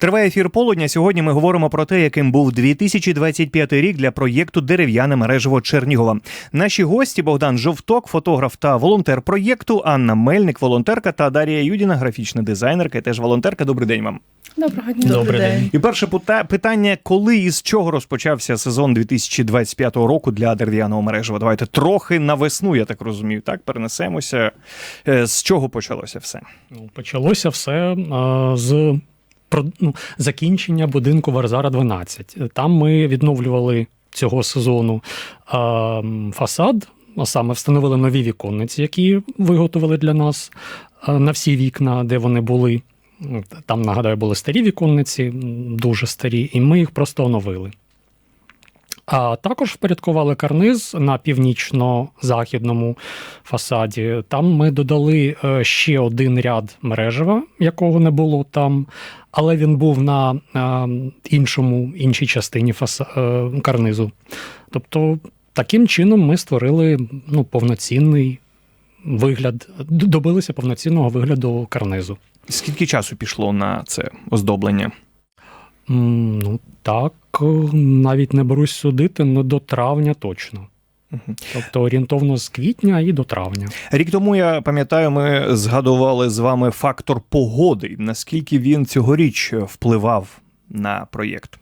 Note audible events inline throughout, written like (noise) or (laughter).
Триває ефір полудня. Сьогодні ми говоримо про те, яким був 2025 рік для проєкту Дерев'яне мережево Чернігова. Наші гості Богдан Жовток, фотограф та волонтер проєкту, Анна Мельник, волонтерка та Дарія Юдіна, графічна дизайнерка і теж волонтерка. Добрий день вам. Доброго дня. Добрий день. І перше питання: коли і з чого розпочався сезон 2025 року для дерев'яного мережева? Давайте трохи на весну, я так розумію. Так перенесемося. Е, З чого почалося все? Ну, Почалося все а, з про- ну, закінчення будинку Варзара 12. Там ми відновлювали цього сезону а, фасад, а саме встановили нові віконниці, які виготовили для нас а, на всі вікна, де вони були. Там, нагадаю, були старі віконниці, дуже старі, і ми їх просто оновили. А також впорядкували карниз на північно-західному фасаді. Там ми додали е, ще один ряд мережева, якого не було там, але він був на е, іншому, іншій частині фаса, е, карнизу. Тобто, таким чином ми створили ну, повноцінний вигляд, добилися повноцінного вигляду карнизу. Скільки часу пішло на це оздоблення? Ну так, навіть не берусь судити, але до травня точно. Тобто орієнтовно з квітня і до травня. Рік тому я пам'ятаю, ми згадували з вами фактор погоди. Наскільки він цьогоріч впливав на проєкт?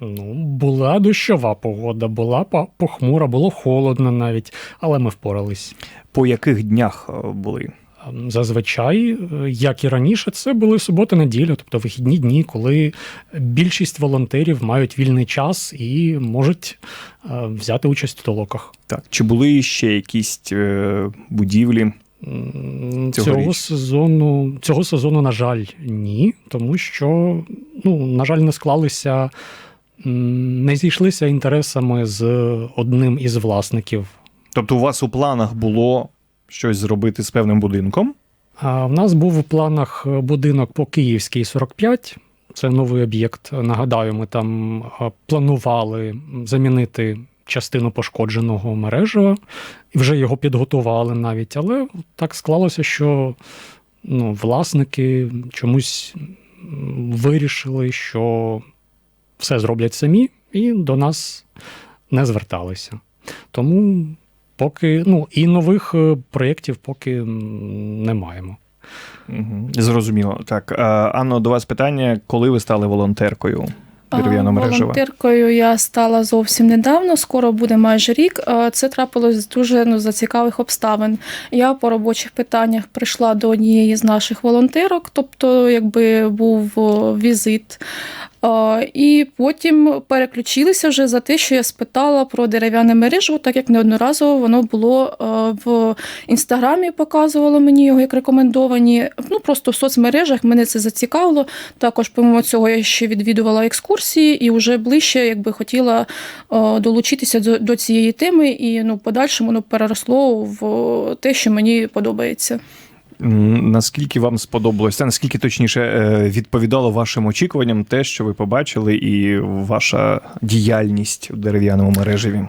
Ну, була дощова погода, була похмура, було холодно навіть, але ми впорались. По яких днях е, були? Ем, Зазвичай, е, як і раніше, це були субота-неділя, тобто вихідні дні, коли більшість волонтерів мають вільний час і можуть е, взяти участь у толоках. Так, чи були ще якісь е, будівлі? Цього сезону, цього сезону, на жаль, ні, тому що, ну, на жаль, не склалися, не зійшлися інтересами з одним із власників. Тобто, у вас у планах було щось зробити з певним будинком? А в нас був у планах будинок по Київській 45. Це новий об'єкт. Нагадаю, ми там планували замінити частину пошкодженого мережева, вже його підготували навіть. Але так склалося, що ну, власники чомусь вирішили, що все зроблять самі, і до нас не зверталися. Тому поки ну і нових е, проєктів поки не маємо. Угу. Зрозуміло. Так, е, Анно, до вас питання: коли ви стали волонтеркою мережева? Волонтеркою я стала зовсім недавно, скоро буде майже рік. Це трапилось дуже ну, за цікавих обставин. Я по робочих питаннях прийшла до однієї з наших волонтерок, тобто, якби був візит. І потім переключилися вже за те, що я спитала про дерев'яне мережево, так як неодноразово воно було в інстаграмі, показувало мені його як рекомендовані. Ну просто в соцмережах мене це зацікавило. Також, помимо цього, я ще відвідувала екскурсії і вже ближче якби хотіла долучитися до, цієї теми, і ну, подальшому воно переросло в те, що мені подобається. Наскільки вам сподобалося, наскільки точніше е, відповідало вашим очікуванням те, що ви побачили, і ваша діяльність у дерев'яному мережеві?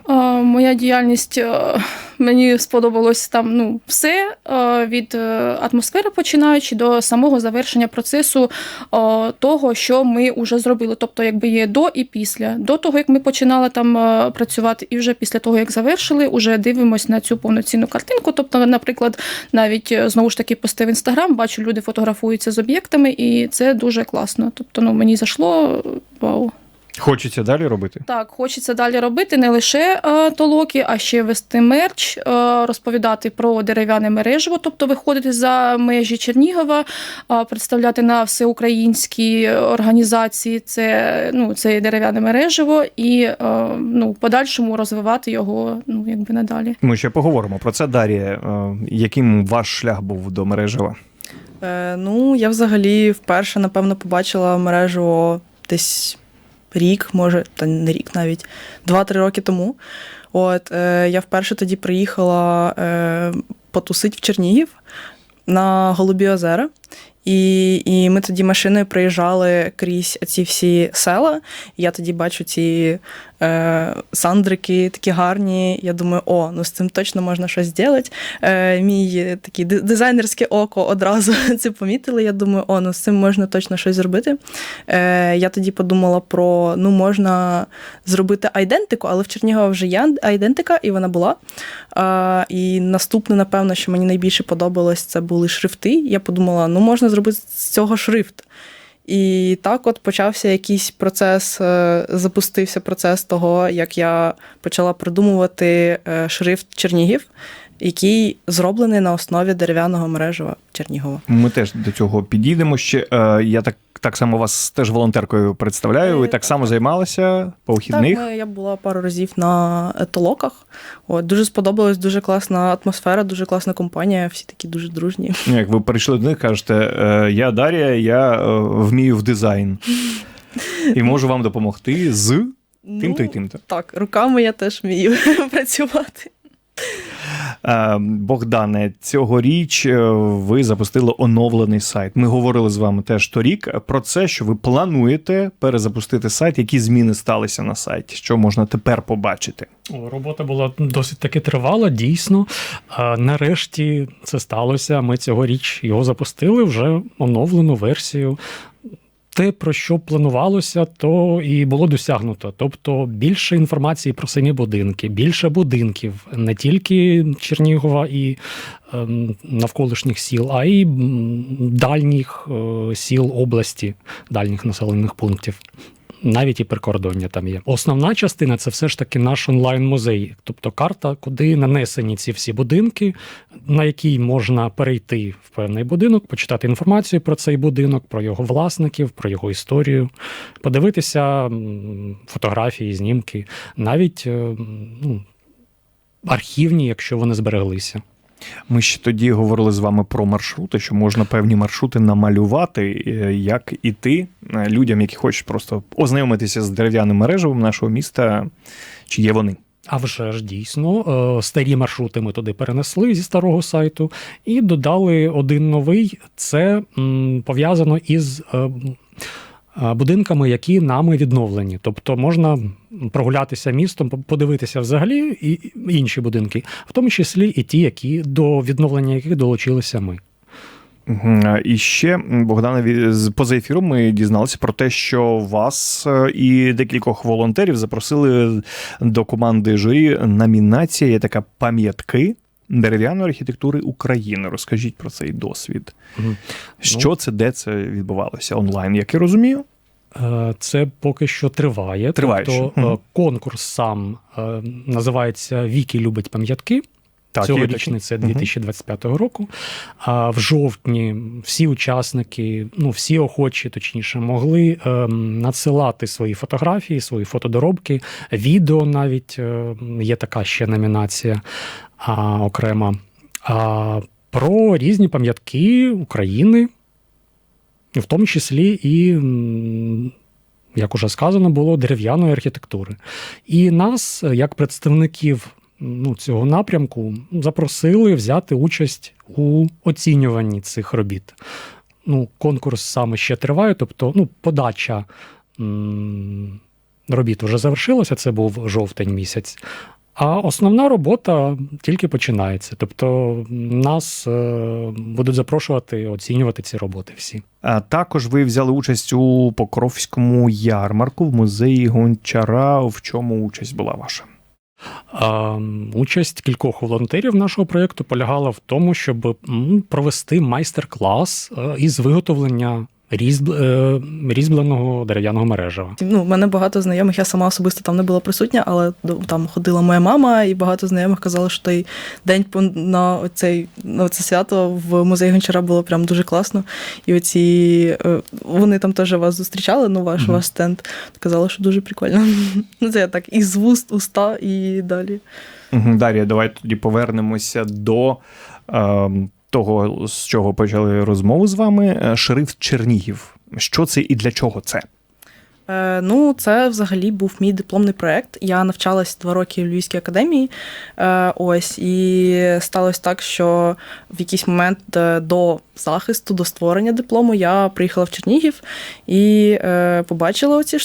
Моя діяльність е, мені сподобалось там ну все е, від атмосфери починаючи до самого завершення процесу того, що ми вже зробили. Тобто, якби є до і після. До того, як ми починали там працювати, і вже після того, як завершили, уже дивимось на цю повноцінну картинку. Тобто, наприклад, навіть знову ж таки пости в інстаграм, бачу, люди фотографуються з об'єктами, і це дуже класно. Тобто, ну мені зайшло вау. Хочеться далі робити? Так, хочеться далі робити не лише е, толоки, а ще вести мерч, е, розповідати про дерев'яне мережево, тобто виходити за межі Чернігова, е, представляти на всеукраїнські організації це, ну, це дерев'яне мережево і е, ну, в подальшому розвивати його ну, якби надалі. Ми ще поговоримо про це. Дар'я, Е, яким ваш шлях був до мережева? Е, ну, я взагалі вперше, напевно, побачила мережу десь рік, може, та не рік навіть, два-три роки тому. От, е, я вперше тоді приїхала е, потусити в Чернігів на Голубі озера. І, і ми тоді машиною проїжджали крізь ці всі села. Я тоді бачу ці е, сандрики такі гарні. Я думаю, о, ну з цим точно можна щось зробити. Е, мій такий дизайнерське око одразу (laughs) це помітили. Я думаю, о, ну з цим можна точно щось зробити. Е, я тоді подумала про ну можна зробити айдентику, але в Чернігова вже є айдентика, і вона була. А, і наступне, напевно, що мені найбільше подобалось, це були шрифти. Я подумала, ну можна зробити з цього шрифт. І так от почався якийсь процес, е, запустився процес того, як я почала придумувати е, шрифт Чернігів, який зроблений на основі дерев'яного мережева Чернігова. Ми теж до цього підійдемо ще. Е, Я так, так само вас теж волонтеркою представляю. Ви Е, так так, само займалися по вихідних. Так, ми, я була пару разів на толоках. От, дуже сподобалась, дуже класна атмосфера, дуже класна компанія, всі такі дуже дружні. Ну, Як ви прийшли до них, кажете, «Е, я Дар'я, я е, вмію в дизайн. І можу вам допомогти з тим-то і Ну, тим-то. Так, руками я теж вмію (laughs) працювати. Е, Богдане, цьогоріч е, ви запустили оновлений сайт. Ми говорили з вами теж торік про це, що ви плануєте перезапустити сайт. Які зміни сталися на сайті? Що можна тепер побачити? Робота була досить таки тривала, дійсно. Нарешті це сталося. Ми цьогоріч його запустили вже оновлену версію. Те, про що планувалося, то і було досягнуто. Тобто більше інформації про самі будинки, більше будинків, не тільки Чернігова і ем, навколишніх сіл, а й дальніх е, сіл області, дальніх населених пунктів навіть і прикордоння там є. Основна частина це все ж таки наш онлайн-музей, тобто карта, куди нанесені ці всі будинки, на якій можна перейти в певний будинок, почитати інформацію про цей будинок, про його власників, про його історію, подивитися фотографії, знімки, навіть е, ну, архівні, якщо вони збереглися. Ми ще тоді говорили з вами про маршрути, що можна певні маршрути намалювати, е, як іти е, людям, які хочуть просто ознайомитися з дерев'яним мережевим нашого міста. Чи є вони? А вже ж дійсно, е, старі маршрути ми туди перенесли зі старого сайту і додали один новий. Це пов'язано із будинками, які нами відновлені. Тобто можна прогулятися містом, подивитися взагалі і інші будинки, в тому числі і ті, які до відновлення яких долучилися ми. І ще Богдана поза ефіром ми дізналися про те, що вас е, і декількох волонтерів запросили до команди журі. Номінація є така пам'ятки дерев'яної архітектури України. Розкажіть про цей досвід. Угу. Що це, де це відбувалося онлайн? Як я розумію? Е, Це поки що триває. Триває Тобто угу. Конкурс сам е, називається Віки любить пам'ятки. Так, такий. це 2025 року. А в жовтні всі учасники, ну всі охочі, точніше, могли ем, надсилати свої фотографії, свої фотодоробки, відео навіть е, є така ще номінація а, окрема. А, про різні пам'ятки України, в тому числі і. Як уже сказано, було дерев'яної архітектури. І нас, як представників ну, цього напрямку, запросили взяти участь у оцінюванні цих робіт. Ну, конкурс саме ще триває, тобто ну, подача м, робіт вже завершилася, це був жовтень місяць. А основна робота тільки починається. Тобто нас е, будуть запрошувати оцінювати ці роботи всі. А також ви взяли участь у Покровському ярмарку в музеї Гончара. В чому участь була ваша? А, Участь кількох волонтерів нашого проєкту полягала в тому, щоб провести майстер-клас е, із виготовлення різб... е, різьбленого дерев'яного мережева. Ну, в мене багато знайомих, я сама особисто там не була присутня, але там ходила моя мама, і багато знайомих казали, що той день на цей на це свято в музеї Гончара було прям дуже класно. І оці е, вони там теж вас зустрічали, ну ваш Мгм. ваш стенд. Казали, що дуже прикольно. (laughs) Ну, це я так із вуст, уста і далі. Дар'я, давай тоді повернемося до е, того, з чого почали розмову з вами. Шериф Шрифт Чернігів. Що це і для чого це? Е, ну, це взагалі був мій дипломний проект. Я навчалась два роки в Львівській академії. Е, ось, і сталося так, що в якийсь момент е, до захисту, до створення диплому я приїхала в Чернігів і е, побачила оці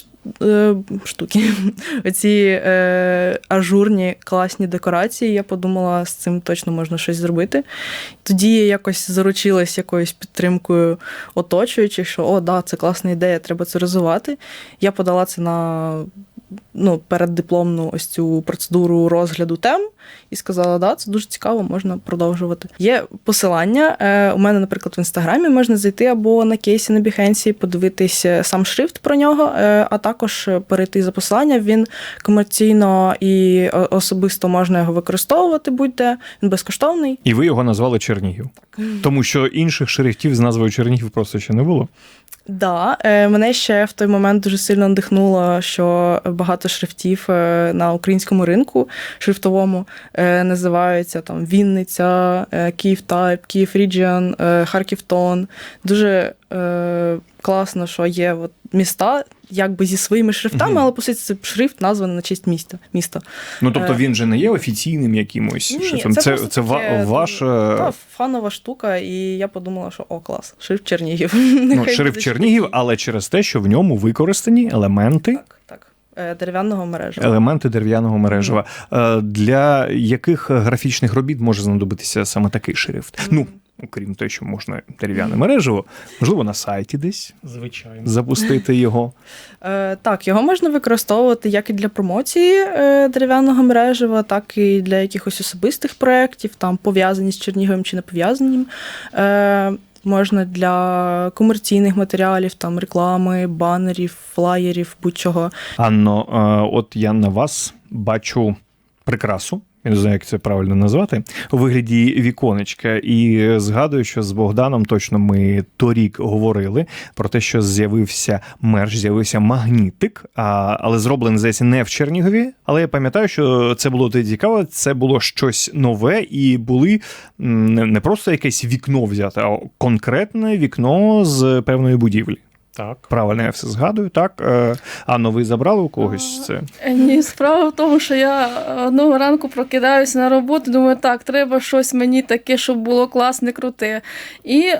е, штуки, (laughs) оці е, ажурні класні декорації. Я подумала, з цим точно можна щось зробити. Тоді я якось заручилась якоюсь підтримкою оточуючих, що о, да, це класна ідея, треба це розвивати. Я подала це на ну, переддипломну ось цю процедуру розгляду тем і сказала, да, це дуже цікаво, можна продовжувати. Є посилання. Е, у мене, наприклад, в інстаграмі можна зайти або на кейсі на Behance, подивитись е, сам шрифт про нього, е, а також перейти за посиланням. Він комерційно і особисто можна його використовувати будь-де. Він безкоштовний. І ви його назвали Чернігів. Тому що інших шрифтів з назвою Чернігів просто ще не було. Да, мене ще в той момент дуже сильно надихнуло, що багато шрифтів на українському ринку шрифтовому е, називаються там Вінниця, е, Київ Тайп, Київ Ріджіан, е, Харків Дуже е, класно, що є от міста якби зі своїми шрифтами, але по суті це шрифт названий на честь міста. міста. Ну тобто він же не є офіційним якимось Ні, шрифтом. це Це, це, ва- таке, ваш е, Та фанова штука, і я подумала, що о, клас, шрифт Чернігів. ну, (laughs) шрифт Чернігів, але через те, що в ньому використані елементи. Так, так. Е, Дерев'яного мережа. Елементи дерев'яного мережева. Е, Для яких графічних робіт може знадобитися саме такий шрифт? Ну, окрім того, що можна дерев'яне мережево, можливо, на сайті десь Звичайно. запустити його. Е, так, його можна використовувати як і для промоції дерев'яного мережева, так і для якихось особистих проєктів, там пов'язані з Черніговим чи не пов'язані. Можна для комерційних матеріалів, там реклами, банерів, флаєрів, будь-чого. Анно, е, от я на вас бачу прикрасу. Я не знаю, як це правильно назвати, у вигляді віконечка. І згадую, що з Богданом точно ми торік говорили про те, що з'явився мерч, з'явився магнітик, а, але зроблений здається не в Чернігові. Але я пам'ятаю, що це було тоді цікаво, це було щось нове, і були не просто якесь вікно взяте, а конкретне вікно з певної будівлі. Так. Правильно, я все згадую. Так, Е, Анно, ви забрали у когось це? Е, Ні, справа в тому, що я одного ранку прокидаюся на роботу, думаю, так, треба щось мені таке, щоб було класне, круте. І е,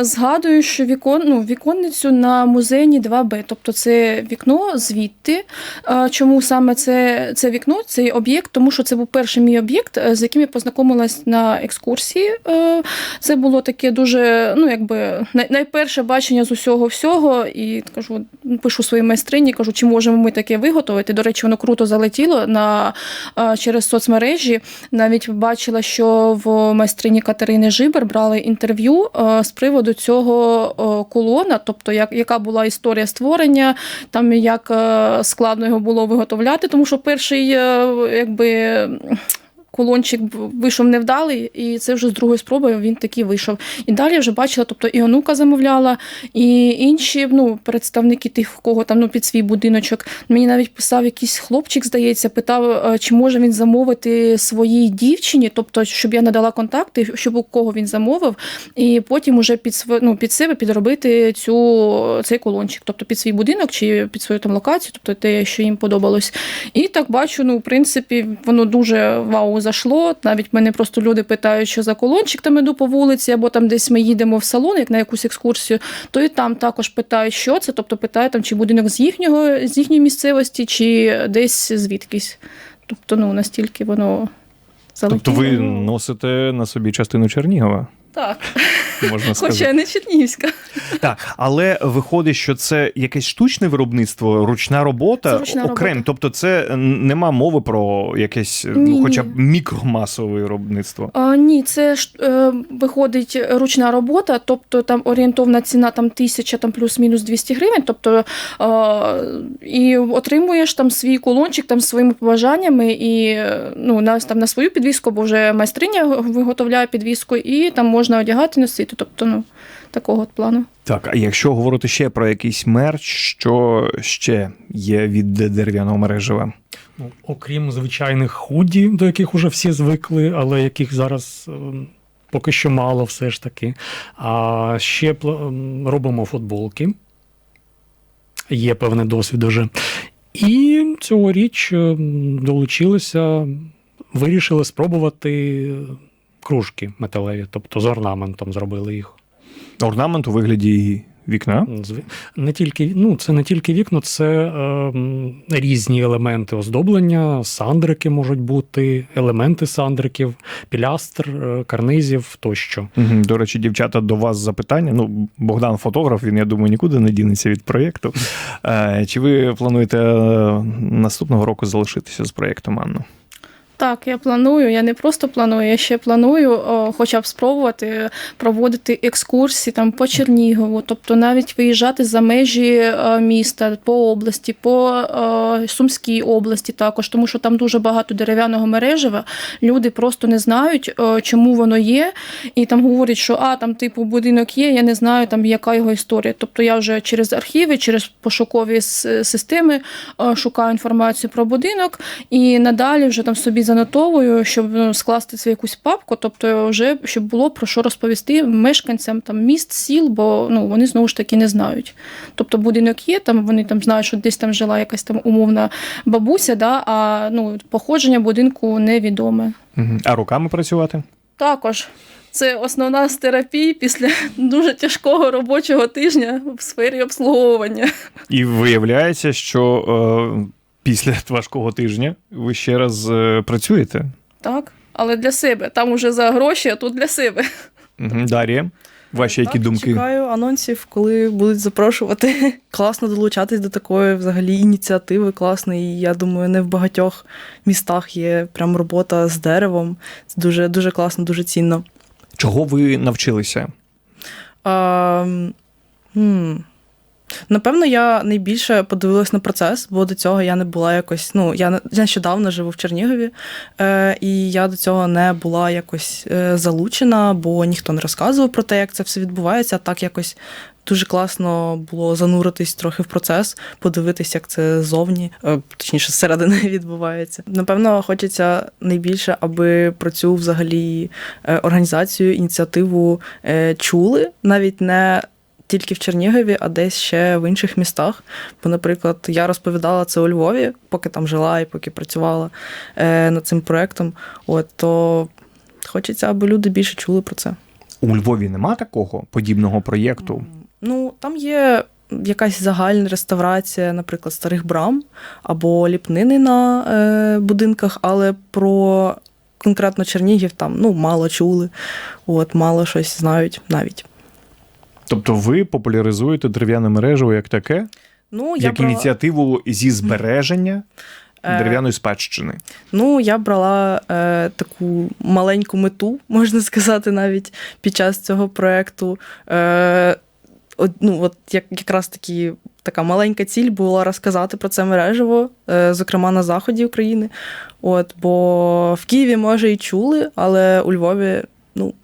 згадую, що вікон, ну, віконницю на музейні 2Б, тобто це вікно звідти. Е, чому саме це, це вікно, цей об'єкт? Тому що це був перший мій об'єкт, з яким я познайомилась на екскурсії. Це було таке дуже, ну якби най- найперше бачення з усього всього. І кажу, пишу своїй майстрині, кажу, чи можемо ми таке виготовити. До речі, воно круто залетіло на через соцмережі. Навіть бачила, що в майстрині Катерини Жибер брали інтерв'ю з приводу цього колона, тобто як, яка була історія створення, там як е, складно його було виготовляти, тому що перший е, якби. Колончик вийшов невдалий, і це вже з другої спроби він такий вийшов. І далі вже бачила, тобто і онука замовляла, і інші ну, представники тих, в кого там ну, під свій будиночок. Мені навіть писав якийсь хлопчик, здається, питав, е, чи може він замовити своїй дівчині, тобто, щоб я надала контакти, щоб у кого він замовив, і потім уже під ну, під себе підробити цю, цей колончик, тобто під свій будинок чи під свою там локацію, тобто те, що їм подобалось. І так бачу, ну, в принципі, воно дуже вау зашло. Навіть мене просто люди питають, що за колончик там іду по вулиці, або там десь ми їдемо в салон, як на якусь екскурсію, то і там також питають, що це. Тобто питають, там, чи будинок з їхнього, з їхньої місцевості, чи десь звідкись. Тобто, ну, настільки воно залетіло. Тобто ви носите на собі частину Чернігова, Так, можна сказати. хоча не Чернігівська. Так, але виходить, що це якесь штучне виробництво, ручна робота ручна окремо. робота. Тобто, це нема мови про якесь Ні, ну, хоча б мікромасове виробництво. А, ні, це ж е, виходить ручна робота, тобто там орієнтовна ціна там тисяча, там плюс-мінус 200 гривень. Тобто е, і отримуєш там свій кулончик там своїми побажаннями, і ну на там на свою підвіску, бо вже майстриня виготовляє підвіску, і там можна одягати носити. Тобто, ну такого от плану. Так, а якщо говорити ще про якийсь мерч, що ще є від дерев'яного мережева? Ну, окрім звичайних худі, до яких уже всі звикли, але яких зараз ем, поки що мало все ж таки. А ще ем, робимо футболки. є певний досвід уже. І цьогоріч е, долучилися, вирішили спробувати кружки металеві, тобто з орнаментом зробили їх. Орнамент у вигляді вікна. Не тільки, ну, це не тільки вікно, це е, різні елементи оздоблення, сандрики можуть бути, елементи сандриків, пілястр, е, карнизів тощо. Мгм. До речі, дівчата, до вас запитання. Ну, Богдан фотограф, він, я думаю, нікуди не дінеться від проєкту. Е, Чи ви плануєте е, наступного року залишитися з проєктом Анна? Так, я планую. Я не просто планую, я ще планую, о, хоча б спробувати проводити екскурсії там по Чернігову, тобто навіть виїжджати за межі е, міста по області, по е, Сумській області також, тому що там дуже багато дерев'яного мережева. Люди просто не знають, е, чому воно є, і там говорять, що а там типу будинок є, я не знаю там яка його історія. Тобто я вже через архіви, через пошукові системи е, шукаю інформацію про будинок і надалі вже там собі занотовую, щоб ну, скласти це в якусь папку, тобто вже щоб було про що розповісти мешканцям там міст, сіл, бо ну вони знову ж таки не знають. Тобто будинок є, там вони там знають, що десь там жила якась там умовна бабуся, да, а ну походження будинку невідоме. А руками працювати? Також це основна з терапії після дуже тяжкого робочого тижня в сфері обслуговування. І виявляється, що е, після (laughs) важкого тижня ви ще раз е, працюєте. Так, але для себе. Там уже за гроші, а тут для себе. Дар'я, ваші які так, думки? Чекаю анонсів, коли будуть запрошувати. (laughs) Класно долучатись до такої взагалі ініціативи. Класної. Я думаю, не в багатьох містах є прям робота з деревом. Це дуже, дуже класно, дуже цінно. Чого ви навчилися? А, хм. Напевно, я найбільше подивилась на процес, бо до цього я не була якось. Ну, я нещодавно живу в Чернігові, е, і я до цього не була якось е, залучена, бо ніхто не розказував про те, як це все відбувається. Так якось дуже класно було зануритись трохи в процес, подивитись, як це ззовні, е, точніше, зсередини (laughs) відбувається. Напевно, хочеться найбільше, аби про цю взагалі е, організацію, ініціативу е, чули, навіть не тільки в Чернігові, а десь ще в інших містах. Бо, наприклад, я розповідала це у Львові, поки там жила і поки працювала е, над цим проектом. От то хочеться, аби люди більше чули про це. У Львові нема такого подібного проєкту. Ну, там є якась загальна реставрація, наприклад, старих брам або ліпнини на е, будинках, але про конкретно Чернігів там ну, мало чули, от, мало щось знають навіть. Тобто ви популяризуєте дерев'яне мережево як таке, Ну, як брала- ініціативу зі збереження Е, дерев'яної спадщини. Ну, я брала е, таку маленьку мету, можна сказати, навіть під час цього проєкту. Е, ну, от як, якраз таки така маленька ціль була розказати про це мережево, е, зокрема на заході України. От, бо в Києві, може, і чули, але у Львові ну,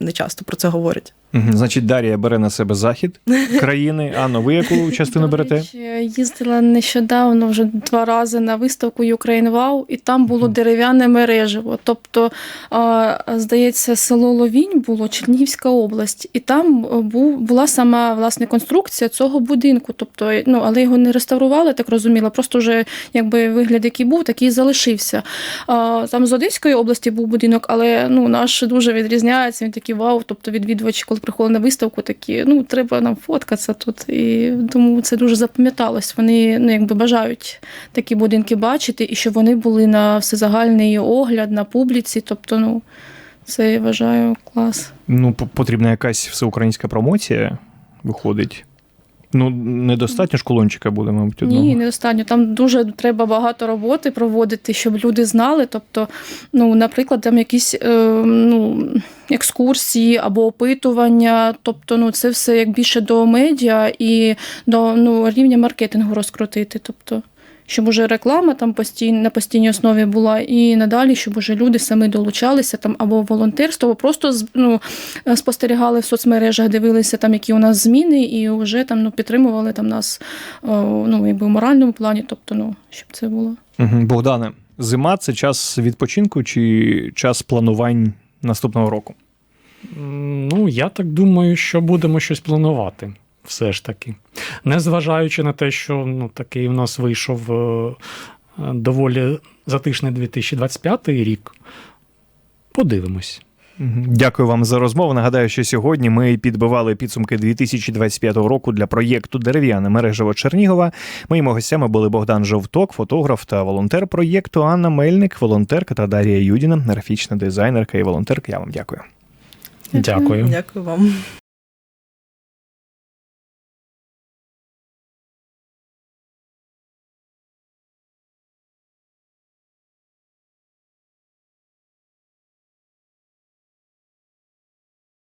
не часто про це говорять. Значить, Дар'я бере на себе захід (laughs) країни. Анно, ви яку частину берете? їздила нещодавно вже два рази на виставку Ukraine Wow, і там було дерев'яне мережево. Тобто, здається, село Ловінь було Чернігівська область, і там е, був була сама власне конструкція цього будинку. Тобто, ну але його не реставрували, так розуміла. Просто вже якби вигляд, який був, такий залишився. Там з Одеської області був будинок, але ну наш дуже відрізняється. Він такий вау. Тобто відвідувачі, коли приходили на виставку, такі ну треба нам фоткатися тут. І тому це дуже запам'яталось. Вони ну якби бажають такі будинки бачити, і щоб вони були на всезагальний огляд на публіці. Тобто, ну це я вважаю клас. Ну, потрібна якась всеукраїнська промоція, виходить. Ну, недостатньо ж колончика буде, мабуть, одного. Ні, недостатньо. Там дуже треба багато роботи проводити, щоб люди знали. Тобто, ну, наприклад, там якісь е, ну, екскурсії або опитування. Тобто, ну, це все як більше до медіа і до ну, рівня маркетингу розкрутити. Тобто, щоб уже реклама там постійно на постійній основі була, і надалі, щоб уже люди самі долучалися там або волонтерство, або просто ну, спостерігали в соцмережах, дивилися там, які у нас зміни, і вже там ну, підтримували там нас ну, якби в моральному плані, тобто, ну, щоб це було. Богдане, зима це час відпочинку чи час планувань наступного року? Ну, я так думаю, що будемо щось планувати. Все ж таки. Незважаючи на те, що ну, такий у нас вийшов е, доволі затишний 2025 рік, подивимось. Дякую вам за розмову. Нагадаю, що сьогодні ми підбивали підсумки 2025 року для проєкту Дерев'яне мережево Чернігова. Моїми гостями були Богдан Жовток, фотограф та волонтер проєкту, Анна Мельник, волонтерка та Дар'я Юдіна, графічна дизайнерка і волонтерка. Я вам дякую. Дякую. Дякую вам.